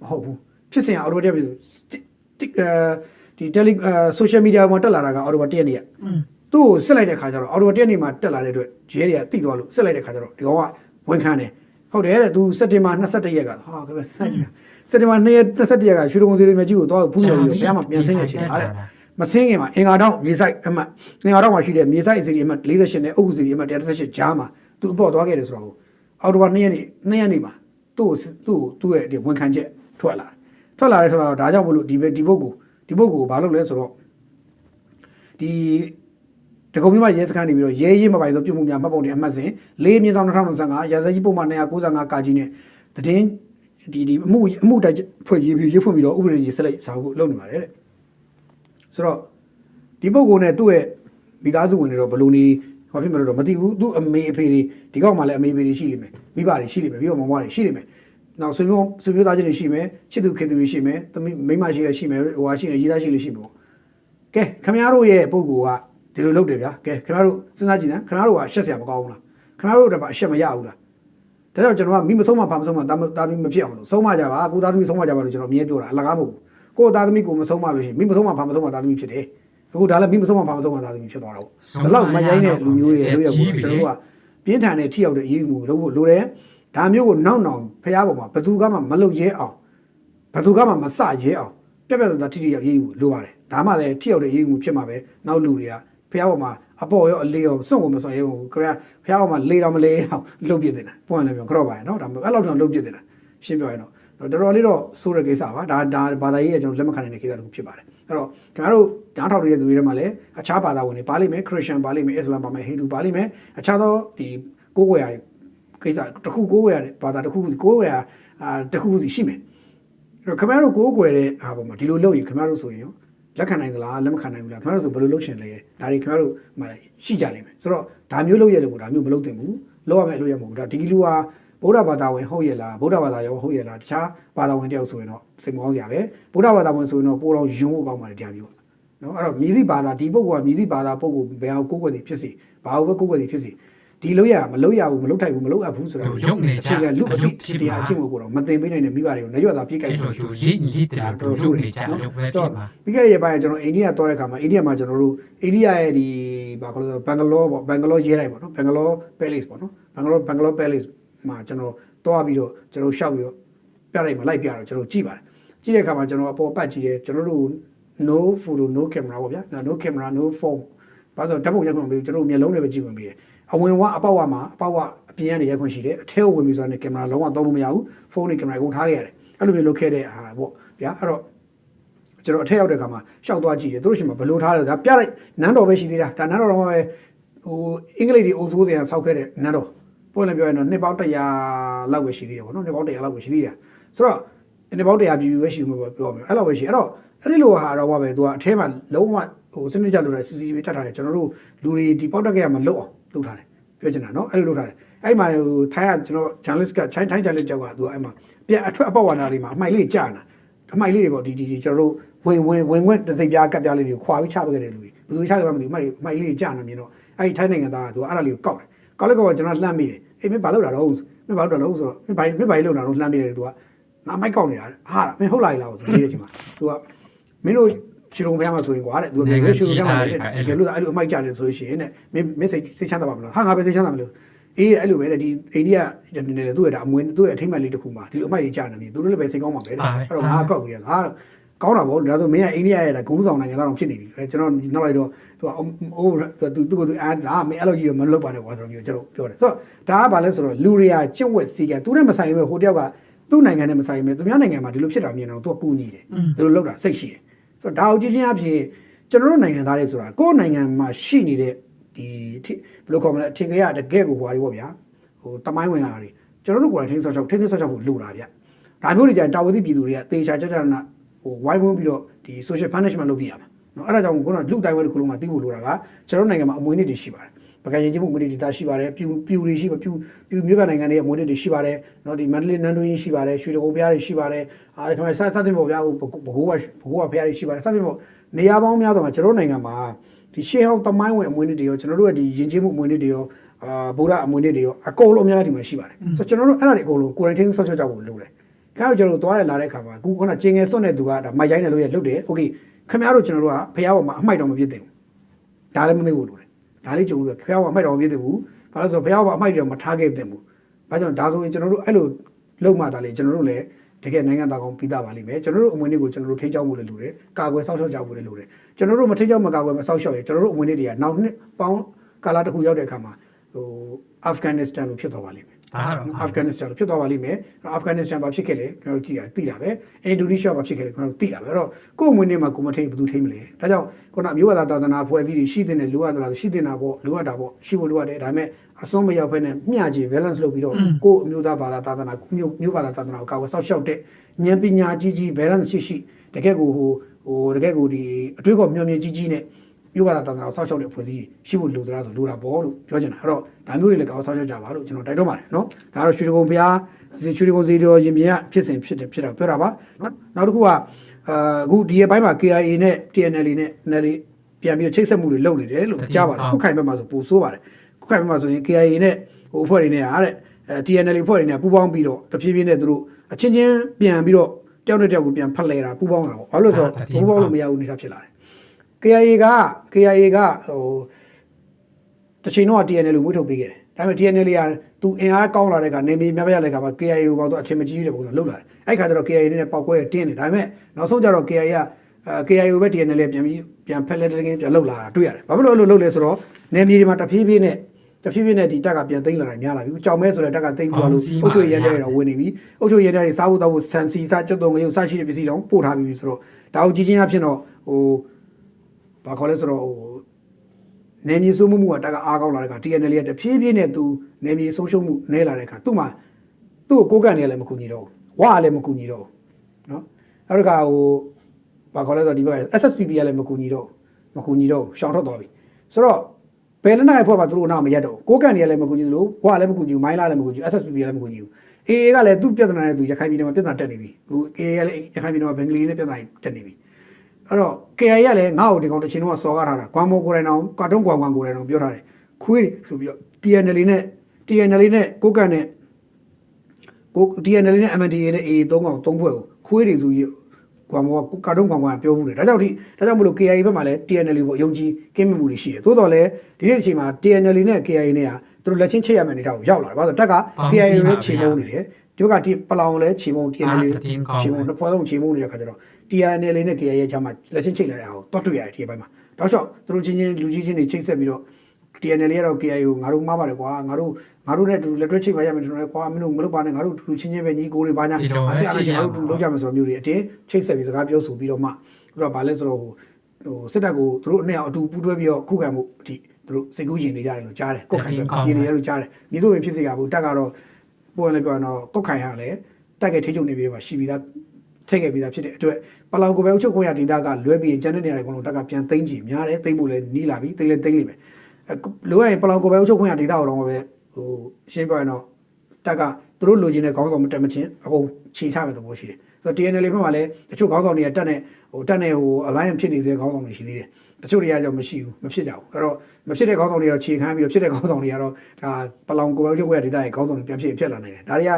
မဟုတ်ဘူးဖြစ်စဉ်ကအော်တိုဘာတရက်ဖြစ်အဲဒီတယ်လီဆိုရှယ်မီဒီယာမှာတက်လာတာကအော်တိုဘာတရက်နေ့ကသူ့ကိုစစ်လိုက်တဲ့ခါကျတော့အော်တိုတက်နေမှာတက်လာတဲ့အတွက်ရဲတွေကတိသွားလို့စစ်လိုက်တဲ့ခါကျတော့ဒီကောင်ကဝန်ခံတယ်ဟုတ်တယ်တဲ့သူစက်တင်ဘာ21ရက်ကဟာကပဲစိုက်နေတာစက်တင်ဘာ2ရက်21ရက်ကရွှေတုံစီရီမကြီးကိုတော့ဖူးနေပြီးတော့ဘုရားမှာပြန်ဆင်းနေချင်တာတဲ့မဆင်းခင်မှာအင်္ဂါတော့မြေဆိုင်အမှတ်အင်္ဂါတော့မှာရှိတဲ့မြေဆိုင်စီရီအမှတ်48နဲ့အုပ်စုစီရီအမှတ်138ဂျားမှာသူအပေါ်သွားခဲ့တယ်ဆိုတော့အော်တိုဘာ2ရက်နေ့2ရက်နေ့မှာသူ့ကိုသူ့ကိုသူ့ရဲ့ဒီဝန်ခံချက် ထွက်လာတယ်ထွက်လာတယ်ဆိုတော့ဒါကြောင့်မလို့ဒီဘက်ဒီဘုတ်ကိုဒီဘုတ်ကိုဘာလုပ်လဲဆိုတော့ဒီတကုံမြို့မှာရဲစခန်းနေပြီးတော့ရဲရဲမပိုင်သောပြုမှုများမှတ်ပုံတင်အမှတ်စဉ်၄မြင်းဆောင်2025ရာဇကြီးပုံမှန်295ကာကြီးနဲ့တည်င်းဒီဒီအမှုအမှုတိုက်ဖွဲ့ရေးပြီးရေးဖွင့်ပြီးတော့ဥပဒေရေးဆက်လက်စာဖို့လုပ်နေပါတယ်တဲ့ဆိုတော့ဒီပုဂ္ဂိုလ်နဲ့သူ့ရဲ့မိသားစုဝင်တွေတော့ဘယ်လိုနေဟောဖြစ်မလို့တော့မသိဘူးသူ့အမေအဖေတွေဒီကောက်မှလည်းအမေအဖေတွေရှိလိမ့်မယ်မိဘတွေရှိလိမ့်မယ်ပြီးတော့မမတွေရှိလိမ့်မယ် နောက်ဆွေမျိုးဆွေမျိုးသားချင်းတွေရှိမယ်ချစ်သူခင်သူတွေရှိမယ်သမီးမိန်းမရှိလည်းရှိမယ်ဟိုဟာရှိတယ်ရေးသားရှိလည်းရှိမယ်ပေါ့ကဲခင်ဗျားတို့ရဲ့ပုံကူကဒီလိုလုပ်တယ်ဗျာကဲခင်ဗျားတို့စဉ်းစားကြည့်နော်ခင်ဗျားတို့ကရှက်စရာမကောင်းဘူးလားခင်ဗျားတို့တော့အရှက်မရဘူးလားဒါကြောင့်ကျွန်တော်ကမိမဆုံးမဖာမဆုံးမတာတာသမီမဖြစ်အောင်လို့ဆုံးမကြပါကိုသားသမီဆုံးမကြပါလို့ကျွန်တော်အမြဲပြောတာအလကားမဟုတ်ဘူးကိုသားသမီကိုမဆုံးမလို့ရှိရင်မိမဆုံးမဖာမဆုံးမတာသမီဖြစ်တယ်အခုဒါလည်းမိမဆုံးမဖာမဆုံးမတာသမီဖြစ်သွားတာပေါ့ဒါတော့မရိုင်းတဲ့လူမျိုးတွေတို့ရောက်ကိုကျွန်တော်တို့ကပြင်းထန်တဲ့ထိရောက်တဲ့အရေးအမှုလုပ်ဖို့လိုတယ် ဒါမျိုးကိုနောက်နောက်ဖះပေါ်မှာဘသူကမှမလုပ်ရဲအောင်ဘယ်သူကမှမစရဲအောင်ပြက်ပြက်သားသားထိထိရောက်ရေးယူလိုပါတယ်ဒါမှလည်းထိရောက်တဲ့ရေးယူမှုဖြစ်မှာပဲနောက်လူတွေကဖះပေါ်မှာအပေါ်ရောအလေးရောစွန့်ကိုမစွန့်ရဲဘူးခင်ဗျာဖះပေါ်မှာလေးတော့မလေးတော့လုတ်ပြစ်တင်တာပွင့်လည်းပြောကြော့ပါရဲ့နော်ဒါအဲ့လောက်တော့လုတ်ပြစ်တင်တာရှင်းပြောရင်တော့တော်တော်လေးတော့စိုးတဲ့ကိစ္စပါဒါဒါဘာသာရေးကကျွန်တော်လက်မခံနိုင်တဲ့ကိစ္စတစ်ခုဖြစ်ပါတယ်အဲ့တော့ခင်ဗျားတို့ဓာတ်ထောက်နေတဲ့သူတွေထဲမှာလည်းအခြားဘာသာဝင်တွေပါလိမ့်မယ်ခရစ်ယာန်ပါလိမ့်မယ်အစ္စလာမ်ပါမယ်ဟိန္ဒူပါလိမ့်မယ်အခြားသောဒီကိုးကွယ်ရာ ကိစ္စတစ်ခုကိုးကွယ်ရာဘာသာတစ်ခုကိုးကွယ်ရာအာတစ်ခုစီရှိမယ်အဲ့တော့ခင်ဗျားတို့ကိုးကွယ်တဲ့ဟာပေါ်မှာဒီလိုလုပ်ရင်ခင်ဗျားတို့ဆိုရင်ရောလက်ခံနိုင်သလားလက်မခံနိုင်ဘူးလားခင်ဗျားတို့ဆိုဘယ်လိုလုပ်ရှင်လဲဒါတွေခင်ဗျားတို့မှလည်းရှိကြလိမ့်မယ်ဆိုတော့ဒါမျိုးလုပ်ရလို့ဒါမျိုးမလုပ်သင့်ဘူးလုပ်ရမယ်လို့ရမဟုတ်ဘူးဒါဒီကီလူဟာဗုဒ္ဓဘာသာဝင်ဟုတ်ရဲ့လားဗုဒ္ဓဘာသာရောဟုတ်ရဲ့လားတခြားဘာသာဝင်တယောက်ဆိုရင်တော့စိတ်မကောင်းစရာပဲဗုဒ္ဓဘာသာဝင်ဆိုရင်တော့ပိုတော့ယုံဖို့ကောင်းပါတယ်တရားမျိုးနော်အဲ့တော့မြည်သည့်ဘာသာဒီပုဂ္ဂိုလ်ကမြည်သည့်ဘာသာပုဂ္ဂိုလ်ဘယ်အောင်ကိုးကွယ်သည်ဖြစ်စီဘာလို့ပဲကိုးကွယ်သည်ဖြစ်စီ ဒီလို့ရမလို့ရဘူးမလို့ထိုက်ဘူးမလို့အပ်ဘူးဆိုတာသူရုပ်နေကြအခြေခံလူအလူတိဖြစ်တရားမှာအချင်းကိုတော့မတင်ပေးနိုင်တဲ့မိဘတွေကိုလက်ရွက်သားပြေးကြိုက်အဲ့ဆိုလိုလို့သူရင်းရည်တယ်သူလုပ်နေကြလုပ်ပဲဖြစ်မှာပြီးခဲ့တဲ့ရက်ပိုင်းကျွန်တော်အိန္ဒိယသွားတဲ့ခါမှာအိန္ဒိယမှာကျွန်တော်တို့အိန္ဒိယရဲ့ဒီဘာခေါ်လဲဘန်ဂလောပေါ့ဘန်ဂလောရေးလိုက်ပေါ့နော်ဘန်ဂလောပဲလိစ်ပေါ့နော်ဘန်ဂလောဘန်ဂလောပဲလိစ်မှာကျွန်တော်သွားပြီးတော့ကျွန်တော်ရှောက်ပြီးတော့ပြလိုက်မှာလိုက်ပြတော့ကျွန်တော်ကြည့်ပါတယ်ကြည့်တဲ့ခါမှာကျွန်တော်အပေါ်ပတ်ကြည့်တယ်ကျွန်တော်တို့ no photo no camera ပေါ့ဗျာ no camera no phone ဘာလို့ဓာတ်ပုံရိုက်ခွင့်ပေးကျွန်တော်မျက်လုံးနဲ့ပဲကြည့်ခွင့်ပေးတယ် အဝင်ဝအပေါက်ဝမှာအပေါက်ဝအပြင်ကနေရိုက်ခွင့်ရှိတယ်အထဲကိုဝင်ပြီးဆိုတော့ကင်မရာလုံးဝသုံးလို့မရဘူးဖုန်းနဲ့ကင်မရာကိုထားခဲ့ရတယ်အဲ့လိုမျိုးလုပ်ခဲ့တဲ့ဟာပေါ့ဗျာအဲ့တော့ကျွန်တော်အထက်ရောက်တဲ့ခါမှာရှောက်သွားကြည့်တယ်သူတို့ရှင်မှာဘယ်လိုထားလဲဒါပြလိုက်နန်းတော်ပဲရှိသေးတာဒါနန်းတော်တော့ပဲဟိုအင်္ဂလိပ်တွေအုပ်စိုးစရာဆောက်ခဲ့တဲ့နန်းတော်ပွင့်လည်းပြောရင်တော့နှစ်ပေါင်း100လောက်ပဲရှိသေးတယ်ပေါ့နော်နှစ်ပေါင်း100လောက်ပဲရှိသေးတယ်ဆိုတော့နှစ်ပေါင်း100ပြည့်ပြည့်ပဲရှိမှာပေါ့ပြောမယ်အဲ့လောက်ပဲရှိအဲ့တော့အဲ့ဒီလိုဟာတော့ပဲသူကအထဲမှာလုံးဝဟိုစနစ်ကြလို့တဲ့ CCTV ထပ်ထားတယ်ကျွန်တော်တို့လူတွေဒီပေါက်တက်ကရမှာလုတ်အောင် လုပ်ထားတယ်ပြောချင်တာနော်အဲ့လိုလုပ်ထားတယ်အဲ့မှာဟိုထိုင်းကကျွန်တော် journalist ကထိုင်းထိုင်း journalist ကြောက်ကသူကအဲ့မှာပြန်အထွက်အပေါက်ဝါနာလေးမှာအမှိုက်လေးကြာနာအမိုက်လေးတွေပေါ့ဒီဒီဒီကျွန်တော်တို့ဝင်ဝင်ဝင်ဝင်တစ်စိပ်ပြားကပ်ပြားလေးတွေကိုခွာပြီးချပေးခဲ့တဲ့လူတွေဘယ်သူချခဲ့မှမသိဘူးအမိုက်အမိုက်လေးတွေကြာနေမြင်တော့အဲ့ဒီထိုင်းနိုင်ငံသားကသူကအဲ့ဒါလေးကိုကောက်တယ်ကောက်လိုက်ကောက်ကျွန်တော်လှမ်းမိတယ်အေးမင်းဘာလုပ်တာတော့မင်းဘာလုပ်တာတော့ဆိုတော့မင်းဘာမင်းဘာလုပ်တာတော့လှမ်းမိတယ်သူကငါမိုက်ကောက်နေတာဟာမင်းဟုတ်လားလားဆိုပြီးတဲ့ချိန်မှာသူကမင်းတို့ ချီရုံဖျားမှာဆိုရင်ကွာတဲ့သူကလည်းချီရုံဖျားမှာတကယ်လို့အဲ့လိုအမိုက်ကြတယ်ဆိုလို့ရှိရင်တဲ့မင်းမင်းစိတ်စိတ်ချမ်းသာပါမလားဟာငါပဲစိတ်ချမ်းသာမလို့အေးအဲ့လိုပဲတဲ့ဒီအိန္ဒိယနေလေသူ့ရဲ့ဒါအမွေသူ့ရဲ့အထိမ့်မှန်လေးတစ်ခုမှာဒီလိုအမိုက်ကြီးကြာနေပြီသူတို့လည်းပဲစိတ်ကောင်းမှာပဲတဲ့အဲ့တော့ငါကောက်ပြီးငါကောင်းတာပေါ့ဒါဆိုမင်းကအိန္ဒိယရဲ့ဂုံးဆောင်နိုင်ငံသားတော့ဖြစ်နေပြီအဲကျွန်တော်နောက်လိုက်တော့သူကအိုးသူသူကသူအာဒါမင်းအဲ့လိုကြီးတော့မလုပ်ပါနဲ့ကွာဆိုတော့မျိုးကျွန်တော်ပြောတယ်ဆိုတော့ဒါကဘာလဲဆိုတော့လူတွေကကြက်ဝက်စီကသူနဲ့မဆိုင်ပဲဟိုတယောက်ကသူ့နိုင်ငံနဲ့မဆိုင်ပဲသူများနိုင်ငံမှာဒီလိုဖြစ်တာမြင်တော့သူကကူညီတယ်ဒီလိုလုပ်တာစိတ်ရှိတယ် ဆိုတော့ဒါကိုကြည့်ချင်းအဖြစ်ကျွန်တော်တို့နိုင်ငံသားတွေဆိုတာကိုယ့်နိုင်ငံမှာရှိနေတဲ့ဒီဘယ်လိုခေါ်မလဲအထင်ကြီးတကယ့်ကိုဟွာတွေပေါ့ဗျာဟိုတမိုင်းဝင်တာတွေကျွန်တော်တို့ကိုယ်တိုင်ထင်းဆော့ချောက်ထင်းထင်းဆော့ချောက်ဖို့လိုတာဗျဒါမျိုးတွေကြရင်တာဝန်သိပြည်သူတွေကတေချာကြကြနာဟိုဝိုင်းဝန်းပြီးတော့ဒီ social punishment လုပ်ပြရမှာနော်အဲ့ဒါကြောင့်ခုနကလူတိုင်းဝဲတစ်ခုလုံးမှာသိဖို့လိုတာကကျွန်တော်နိုင်ငံမှာအမွေနေ့တွေရှိပါတယ် ပကံရင်ချင်းမှုအမွေနေ့တွေရှိပါတယ်ပြူပြူတွေရှိပါပြူပြူမြို့ပနိုင်ငံတွေအမွေနေ့တွေရှိပါတယ်နော်ဒီမန္တလေးနန်းတွင်းရှိပါတယ်ရွှေတကုံဘုရားတွေရှိပါတယ်အားဒီခမဲ့စသဖြင့်ပေါ့ဗျာဟိုဘကိုးဘဘကိုးဘဘုရားတွေရှိပါတယ်စသဖြင့်ပေါ့နေရာပေါင်းများစွာမှာကျွန်တော်နိုင်ငံမှာဒီရှေးဟောင်းတမိုင်းဝင်အမွေနေ့တွေရောကျွန်တော်တို့ရဲ့ဒီယဉ်ကျေးမှုအမွေနေ့တွေရောအာဗုဒ္ဓအမွေနေ့တွေရောအကုန်လုံးအများကြီးဒီမှာရှိပါတယ်ဆိုတော့ကျွန်တော်တို့အဲ့ဒါတွေအကုန်လုံး quarantine ဆော့ချကြဖို့လိုတယ် ခါတော့ကျွန်တော်တို့သွားရလာတဲ့အခါမှာအခုခုနကျင်ငယ်စွန့်တဲ့သူကဒါမိုက်ရိုင်းတယ်လို့ရလွတ်တယ်โอเคခင်ဗျားတို့ကျွန်တော်တို့ကဖះပေါ်မှာအမိုက်တော့မပြစ်သင့်ဘူး ဒါလည်းမမေ့ဘူးလို့တယ် ဒါလေးကြုံပြီးတော့ဖះကအမိုက်တော်မပြည့်တယ်ဘူးဘာလို့လဲဆိုတော့ဖះကအမိုက်တော်မထားခဲ့တဲ့ဘူးဘာကြောင့်ဒါဆိုရင်ကျွန်တော်တို့အဲ့လိုလုံမှသာလေကျွန်တော်တို့လည်းတကယ်နိုင်ငံသားကောင်ပြီးသားပါလိမ့်မယ်ကျွန်တော်တို့အမွေတွေကိုကျွန်တော်တို့ထိန်းချောင်းဖို့လည်းလိုတယ်ကာကွယ်စောင့်ရှောက်ကြဖို့လည်းလိုတယ်ကျွန်တော်တို့မထိန်းချောင်းမကာကွယ်မစောင့်ရှောက်ရင်ကျွန်တော်တို့အမွေတွေတွေကနောက်နှစ်ပေါင်းကာလတစ်ခုရောက်တဲ့အခါမှာ ဟိုအာဖဂန်နစ္စတန်လိုဖြစ်သွားပါလိမ့်မယ်ဒါကတော့အာဖဂန်နစ္စတန်လိုဖြစ်သွားပါလိမ့်မယ်အာဖဂန်နစ္စတန်ဘာဖြစ်ခဲ့လဲကျွန်တော်ကြည့်ရသိတာပဲအင်ဒိုနီးရှားဘာဖြစ်ခဲ့လဲကျွန်တော်သိတာပဲအဲ့တော့ကိုယ့်အမွေနဲ့မှာကိုယ်မထိန်ဘယ်သူထိန်မလဲဒါကြောင့်ခုနမျိုးဝါဒသာသနာဖွဲ့စည်းတွေရှိတဲ့လိုအပ်သလားရှိတဲ့နာပေါ့လိုအပ်တာပေါ့ရှိဖို့လိုအပ်တယ်ဒါပေမဲ့အစွန်းမရောက်ဖက်နဲ့မျှချေ balance လုပ်ပြီးတော့ကိုယ့်အမျိုးသားဘာသာသာသနာမျိုးမျိုးဘာသာသာသနာကိုကာကွယ်စောင့်ရှောက်တဲ့ဉာဏ်ပညာကြီးကြီး balance ရှိရှိတကယ်ကိုဟိုဟိုတကယ်ကိုဒီအတွေးခေါ်မျှော်မြင်ကြီးကြီးနဲ့ မျိုးဘာသာသာသနာကိုစောင့်ရှောက်တဲ့ဖွဲ့စည်းရှိဖို့လိုသလားဆိုလိုတာပေါ့လို့ပြောချင်တာအဲ့တော့ဒါမျိုးတွေလည်းကောင်းစောင့်ရှောက်ကြပါလို့ကျွန်တော်တိုက်တွန်းပါတယ်နော်ဒါကတော့ရွှေဒဂုံဘုရားရွှေဒဂုံစီတော်ရင်ပြင်ကဖြစ်စဉ်ဖြစ်တယ်ဖြစ်တာပြောတာပါနော်နောက်တစ်ခုကအာအခုဒီရဲ့ဘိုင်းမှာ KIA နဲ့ TNL နဲ့ NL ပြန်ပြီးတော့ချိတ်ဆက်မှုတွေလုပ်နေတယ်လို့ကြားပါတယ်ခုခိုင်ဘက်မှာဆိုပိုဆိုးပါတယ်ခုခိုင်ဘက်မှာဆိုရင် KIA နဲ့ဟိုအဖွဲ့တွေနဲ့အားတဲ့အဲ TNL အဖွဲ့တွေနဲ့ပူးပေါင်းပြီးတော့တဖြည်းဖြည်းနဲ့သူတို့အချင်းချင်းပြန်ပြီးတော့တယောက်နဲ့တယောက်ကိုပြန်ဖက်လဲတာပူးပေါင်းတာပေါ့ဘာလို့လဲဆိုတော့ပူးပေါင်းလို့မရဘူးနေတာဖြစ်လာတယ် KIA က KIA ကဟိုတချိန်တော့ TNL ကိုမွေးထုတ်ပေးခဲ့တယ်ဒါပေမဲ့ TNL ကသူအင်အားကောင်းလာတဲ့ကနေမြေများပြရတဲ့ကမှာ KIA ကိုပေါ့တော့အချင်းမကြီးတဲ့ပုံစံလုပ်လာတယ်အဲ့ခါကျတော့ KIA နဲ့ပောက်ကွဲတင်းတယ်ဒါပေမဲ့နောက်ဆုံးကျတော့ KIA ကအဲ KIA ကိုပဲ TNL ပြန်ပြီးပြန်ဖက်လက်တကင်းပြန်လှုပ်လာတာတွေ့ရတယ်ဘာဖြစ်လို့အဲ့လိုလုပ်လဲဆိုတော့နေမြေတွေမှာတဖြည်းဖြည်းနဲ့တဖြည်းဖြည်းနဲ့ဒီတက်ကပြန်သိမ်းလာတာများလာပြီကြောင်မဲဆိုတဲ့တက်ကသိမ်းပြီးတော့လို့အုတ်ချွေရဲတဲ့တော့ဝင်နေပြီအုတ်ချွေရဲတဲ့တွေစားဖို့တော့ဖို့ဆန်စီစားကျွတ်တုံငရုတ်စားရှိတဲ့ပစ္စည်းတော့ပို့ထားပြီးပြီဆိုတော့ဒါကိုကြီးချင်းအဖြစ်တော့ဟို ဘာခေါ်လဲဆိုတော့ဟိုနေမြေစိုးမှုမှုကတက်ကအားကောင်းလာတဲ့ခါ TNL ရဲ့တဖြည်းဖြည်းနဲ့သူနေမြေဆုံးရှုံးမှုနဲလာတဲ့ခါသူ့မှာသူ့ကိုကိုးကန်နေလည်းမကူညီတော့ဘူးဝါလည်းမကူညီတော့ဘူးเนาะနောက်တစ်ခါဟိုဘာခေါ်လဲဆိုတော့ဒီဘက် SSPP ကလည်းမကူညီတော့မကူညီတော့ရှောင်ထွက်သွားပြီဆိုတော့ဘယ်လက်နက်ဖွဲ့မှာသူတို့နောက်မရက်တော့ကိုးကန်နေလည်းမကူညီသလိုဝါလည်းမကူညီဘူးမိုင်းလာလည်းမကူညီဘူး SSPP လည်းမကူညီဘူး AA ကလည်းသူ့ပြဿနာနဲ့သူရခိုင်ပြည်နယ်မှာပြဿနာတက်နေပြီဟို AA ကလည်းရခိုင်ပြည်နယ်မှာဘင်္ဂလီနဲ့ပြဿနာတက်နေပြီ အဲ့တော့ KI ကလည်းငါ့ကိုဒီကောင်တစ်ချိန်လုံးကစော်ကားထားတာကွမ်မိုကိုယ်တိုင်အောင်ကာတွန်းကွမ်ကွမ်ကိုယ်တိုင်အောင်ပြောထားတယ်ခွေးတွေဆိုပြီးတော့ TNL နဲ့ TNL နဲ့ကိုကန်နဲ့ကို TNL နဲ့ MNDA နဲ့ AA သုံးကောင်သုံးဖွဲ့ကိုခွေးတွေဆိုပြီးကွမ်မိုကကာတွန်းကွမ်ကွမ်ပြောမှုတယ်ဒါကြောင့်ဒီဒါကြောင့်မလို့ KI ဘက်မှာလည်း TNL ကိုအယုံကြည်ကင်းမြမှုတွေရှိတယ်သို့တော်လည်းဒီနေ့အချိန်မှာ TNL နဲ့ KI နဲ့ကသူတို့လက်ချင်းချိတ်ရမယ့်အနေအထားကိုရောက်လာတယ်ဘာလို့လဲဆိုတော့တက်က KI ကိုလည်းချိန်မုံနေတယ် ဒီဘက်ကဒီပလောင်လည်းချိန်မုံ TNL ချိန်မုံနှစ်ဖွဲ့လုံးချိန်မုံနေတဲ့ခါကျတော့ TNL နဲ့ KI ရဲ့ကြားမှာလက်ချင်းချိတ်လိုက်တာကိုတော့တွေ့ရတယ်ဒီဘက်မှာတောက်လျှောက်သူတို့ချင်းချင်းလူကြီးချင်းတွေချိတ်ဆက်ပြီးတော့ TNL ရတော့ KI ကိုငါတို့မှားပါတယ်ကွာငါတို့ငါတို့နဲ့အတူလက်တွဲချိတ်ပါရမယ်ကျွန်တော်လည်းကွာမင်းတို့မလုပ်ပါနဲ့ငါတို့လူချင်းချင်းပဲညီကိုတွေပါညာအဆက်အလိုက်ကျွန်တော်တို့လုပ်ကြမယ်ဆိုတော့မျိုးတွေအတင်းချိတ်ဆက်ပြီးစကားပြောဆိုပြီးတော့မှသူတို့ကဘာလဲဆိုတော့ဟိုဟိုစစ်တပ်ကိုသူတို့အနှစ်အောင်အတူပူးတွဲပြီးတော့ခုခံမှုအထိသူတို့စိတ်ကူးရင်နေကြတယ်လို့ကြားတယ်ကိုယ်ခိုင်ပဲပြင်နေတယ်လို့ကြားတယ်မြေတို့ပဲဖြစ်စေကဘူးတက် ကတော့ပုံလည်းပြောရင်တော့ကိုယ်ခိုင်ရလည်းတက်ကထိချုပ်နေပြီးတော့ရှိပြီးသားထည့်ခဲ့ပြီးသားဖြစ်တဲ့အတွက်ပလောင်ကိုပဲအုပ်ချုပ်ခွင့်ရဒေသကလွဲပြီးကျန်တဲ့နေရာတွေအကုန်လုံးတက်ကပြန်သိမ်းကြည့်များတယ်သိမ်းဖို့လည်းနီးလာပြီသိမ်းလည်းသိမ်းလိမ့်မယ်လိုရရင်ပလောင်ကိုပဲအုပ်ချုပ်ခွင့်ရဒေသတော်တော့ပဲဟိုရှင်းပြရင်တော့တက်ကသူတို့လိုချင်တဲ့ခေါင်းဆောင်မတက်မချင်းအကုန်ခြေချမဲ့သဘောရှိတယ်ဆိုတော့ TNL ဘက်မှာလည်းတချို့ခေါင်းဆောင်တွေကတက်နေဟိုတက်နေဟို alliance ဖြစ်နေစေခေါင်းဆောင်တွေရှိသေးတယ် တချို့တွေကကြောင့်မရှိဘူးမဖြစ်ကြဘူးအဲ့တော့မဖြစ်တဲ့ခေါင်းဆောင်တွေကတော့ခြေခမ်းပြီးတော့ဖြစ်တဲ့ခေါင်းဆောင်တွေကတော့ဒါပလောင်ကိုပဲအုပ်ချုပ်ခွင့်ရဒေသရဲ့ခေါင်းဆောင်တွေပြန်ဖြစ်ဖြစ်လာနိုင်တယ်ဒါတွေက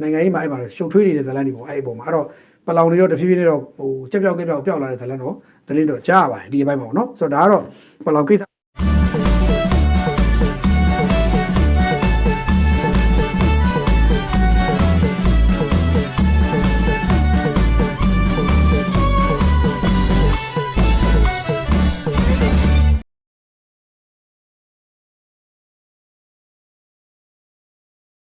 နိုင်ငံရေးမှာအဲ့မှာရှုပ်ထွေးနေတဲ့ဇာတ်လမ်းတွေပေါ့အဲ့ဒီပုံမှာအဲ့တော့ပလောင်တွေတော့တဖြည်းဖြည်းနဲ့တော့ဟိုကြက်ပြောက်ကြက်ပြောက်ပျောက်လာတဲ့ဇာတ်လမ်းတော့တလင်းတော့ကြားရပါတယ်ဒီအပိုင်းမှာပေါ့နော်ဆိုတော့ဒါကတော့ပလောင်ကိစ္စ